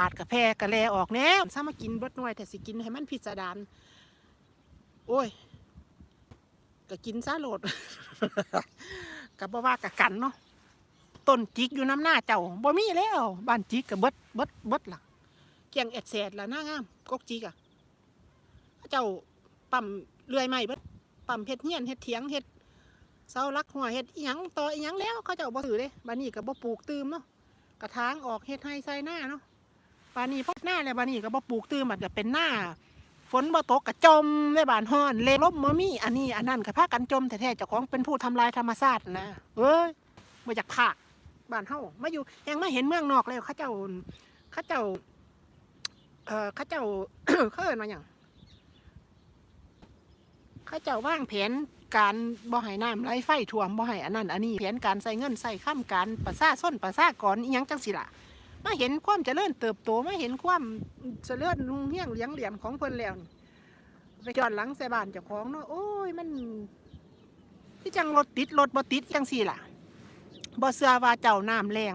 อาดกระแพกระแลออกแน่ซามากินเบิดหน่วยแต่สิกินให้มันพิสดารโอ้ยก็กินซะโหลดกับบ่ว่ากับกันเนาะต้นจิกอยู่น้ำหน้าเจ้าบ่มีแล้วบ้านจิกกับเบิดเบิดเบิดล่ะเกียงเอ็ดแสดละหน้างามกกจิกอะเจ้าปั๊มเลื่อยไม้เบิดปั๊มเฮ็ดเฮียนเฮ็ดเถียงเฮ็ดเสาลักหัวเฮ็ดอีหยังต่ออีหยังแล้วเขาเจ้าบ่ถือเด้บ้านนี้ก็บ่ปลูกตืมเนาะกระถางออกเฮ็ดให้ใส่หน้าเนาะ บานนี้พอดหน้าแล้วบานนี้ก็บ่ปลูกตืมมันก็เป็นหน้า ฝนบ่ตกกะจมในบ้านฮ้อนเลลมบ่มีอันนี้อันนั้นก็พากันจมแท้ๆเจ้าของเป็นผู้ทำลายธรรมชาตินะเอ้ยมาจากภาคบ้านเฮามาอยู่ยังไม่เห็นเมืองนอกแล้วเขาเจ้าเขาเจ้าเอ่อเขาเจ้าเขาเอิ้นว่าหยังเขาเจ้าวางแผนการบ่ให้น้ำไหลไฟท่วมบ่ให้อันนั้นอันนี้แผนการใส่เงินใส่ข้ามการประสาส้นประสากรอีหยังจังสิล่ะ มาเห็นความเจริญเติบโตมาเห็นความเจริญรุ่งเรืองเหลียงเหลี่ยมของเพิ่นแล้วนี่ไปย้อนหลังใส่บ้านเจ้าของเนาะโอ้ยมันที่จังรถติดรถบ่ติดจังสี่ล่ะบ่เชื่อว่าเจ้าน้ำแรง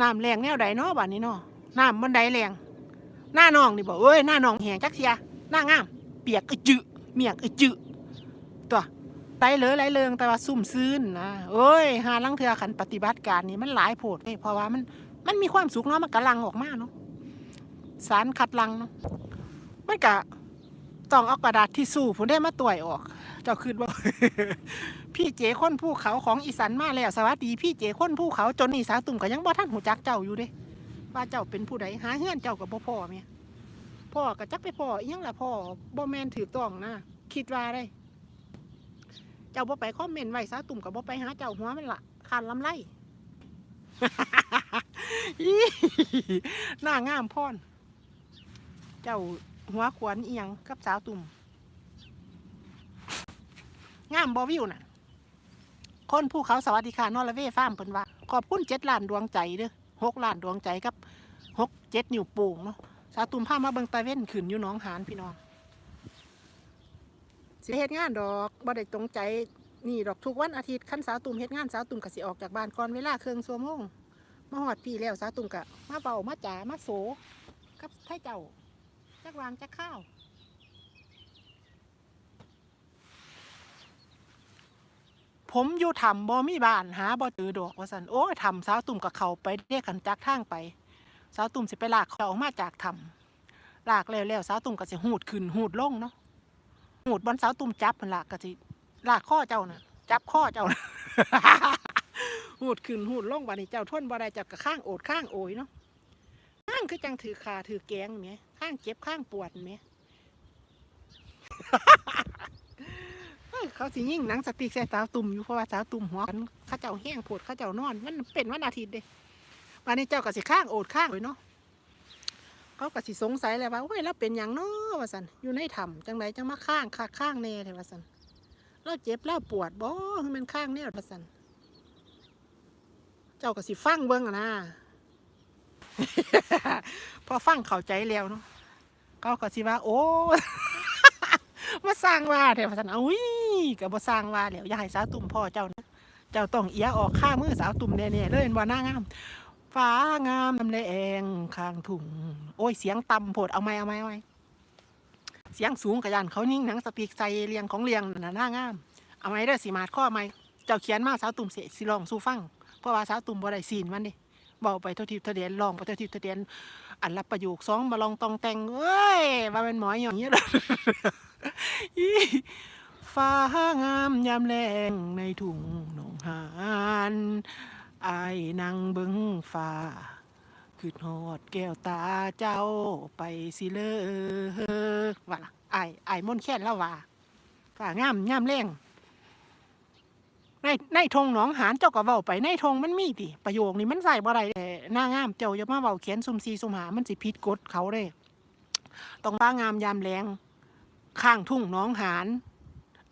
น้ำแรงแนวใดเนาะบ้านนี้เนาะน้ำมันใดแรงหน้าน้องนี่บอกเอ้ยหน้าน้องแหงจักเสียหน้างาม เปียกอึจึเมียกอึจึตัว ไตเลอไหลเลิงแต่ว่าซุ่มซื่นนะเอ้ยหาลังเทือขันปฏิบัติการนี่มันหลายโพดเอ้ยเพราะว่ามันมันมีความสุขเนาะมันกำลังออกมาเนาะสารคัดลังเนาะมันกะต้องเอากระดาษที่สู้ผมได้มาตรวจออก เจ้าคืนว่าพี่เจค้นภูเขาของอีสานมาแล้วสวัสดีพี่เจค้นภูเขาจนอีสาตุ่มก็ยังบ่ท่านหูจักเจ้าอยู่เด้ว่าเจ้าเป็นผู้ใดหาเฮือนเจ้ากับบ่พ่อเมียพ่อก็จักไปพ่ออีหยังล่ะพ่อบ่แมนถือต้องนะคิดว่าได้ เจ้าบ่ไปคอมเมนต์ไว้ซะตุ่มกับบ่ไปหาเจ้าหัวมันละคานลำไรอีหน้างามพรเจ้าหัวขวนเอียงกับสาวตุ่มงามบอวิวน่ะ คนภูเขาสวัสดิค่ะนอร์เวย์ฟาร์มเพิ่นว่า ขอบคุณเจ็ดล้านดวงใจเด้อหกล้านดวงใจกับหกเจ็ดนิ้วโป่งเนาะสาวตุ่มพามาเบิงตาเว้นขึ้นอยู่น้องหานพี่น้อง สิเฮ็ดงานดอกบ่ได้ตรงใจนี่ดอกทุกวันอาทิตย์คันสาวตุ่มเฮ็ดงานสาวตุ่มก็สิออกจากบ้านก่อนเวลาเครื่องชั่วโมงมาฮอดพี่แล้วสาวตุ่มก็มาเบามาจ๋ามาโสกับไทเจ้าจักวางจักข้าวผมอยู่ทำบ่มีบ้านหาบ่เจอดอกว่าซั่นโอ้ยทำสาวตุ่มกับเขาไปเรียกกันจากทางไปสาวตุ่มสิไปลากเขาออกมาจากทำลากแล้วแล้วสาวตุ่มก็สิหูดขึ้นหูดลงเนาะ หูดบอลสาวตุ่มจับมันละก็สิลากข้อเจ้าน่ะ จับข้อเจ้าน่ะ หูดขึ้นหูดลงบัดนี้เจ้าทนบ่ได้เจับกับข้างโอดข้างโอยเนาะข้างคือจังถือขาถือแกงแหมข้างเจ็บข้างปวดแหมเอ้ยเขาสิยิ่งหนังสติ๊กใส่สาวตุ่มอยู่เพราะว่าสาวตุ่มหัวกันข้าเจ้าแห้งปวดข้าเจ้านอนมันเป็นวันอาทิตย์เด้วันนี้เจ้าก็สิข้างโอดข้างโอยเนาะ เขาก็สิสงสัยเลยว่าโอ้ยแล้วเป็นอย่างนาะว่าสันอยู่ในถ้ำจังไรจังมาข้างขาข้างแน่เถอะว่าสันเราเจ็บแล้วปวดบ่ให้มันข้างแน่ว่าสันเจ้าก็สิฟังเบิ่งอะนะพอฟังเข้าใจแล้วเนาะเขาก็สิว่า โอ้มาสร้างว่าเถอะว่าสันอุ้ยก็บ่สร้างว่าแล้วอย่าให้สาวตุ่มพ่อเจ้านะเจ้าต้องเอียออกข้ามือสาวตุ่มแน่ๆเลยเห็นบ่หน้างาม ฟ้างามลำแดงข้างถุงโอ้ยเสียงต่ำโพดเอาไหมเอาไหมเอาไหมเสียงสูงกระยานเขานิ่งหนังสปีกใส่เรียงของเรียงน่ะหน้างามเอาไหมเด้สีมาดข้อไหมเจ้าเขียนมาสาวตุ่มเสสิลองสู้ฟังเพราะว่าสาวตุ่มบ่ได้ซีนมันดิเบาไปเท่าทิพย์เทเดียนลองไปเท่าทิพย์เทเดียนอันละประโยคสองมาลองตองแต่งเอ้ยว่าเป็นหมอยอย่างเงี้ยเลยฟ้างามยามแรงในทุ่งหนองหาน อายนั่งเบิงฟ้าคือหอดแก้วตาเจ้าไปสิเลยว่าล่ะไอ้ไอ้ายม่นแค้นแล้วว่าฝ่างามงามแรงในในทงหนองหานเจ้าก็เว้าไปในทงมันมีติประโยคนี้มันใส่บ่ได้แต่หน้างามเจ้าอย่ามาเว้าเขียนซุ่มซีซุ่มหามันสิผิดกฎเขาเด้ต้องฟ้างามยามแรงข้างทุ่งหนองหาน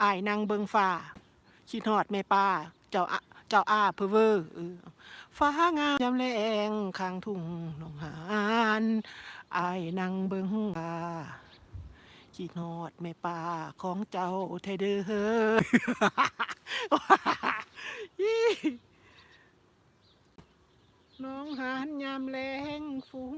ไอ้ายนางเบิงฟ้าคิดฮอดแม่ป้า เจ้าอ เจ้าอาเพอเวอร์เอฟ้างามยามแลงข้างทุ่งหนองหานอายนั่งเบิ่งป่าขี้นอดแม่ป่าของเจ้าไทเด้อน้องหานยามแลงฝูง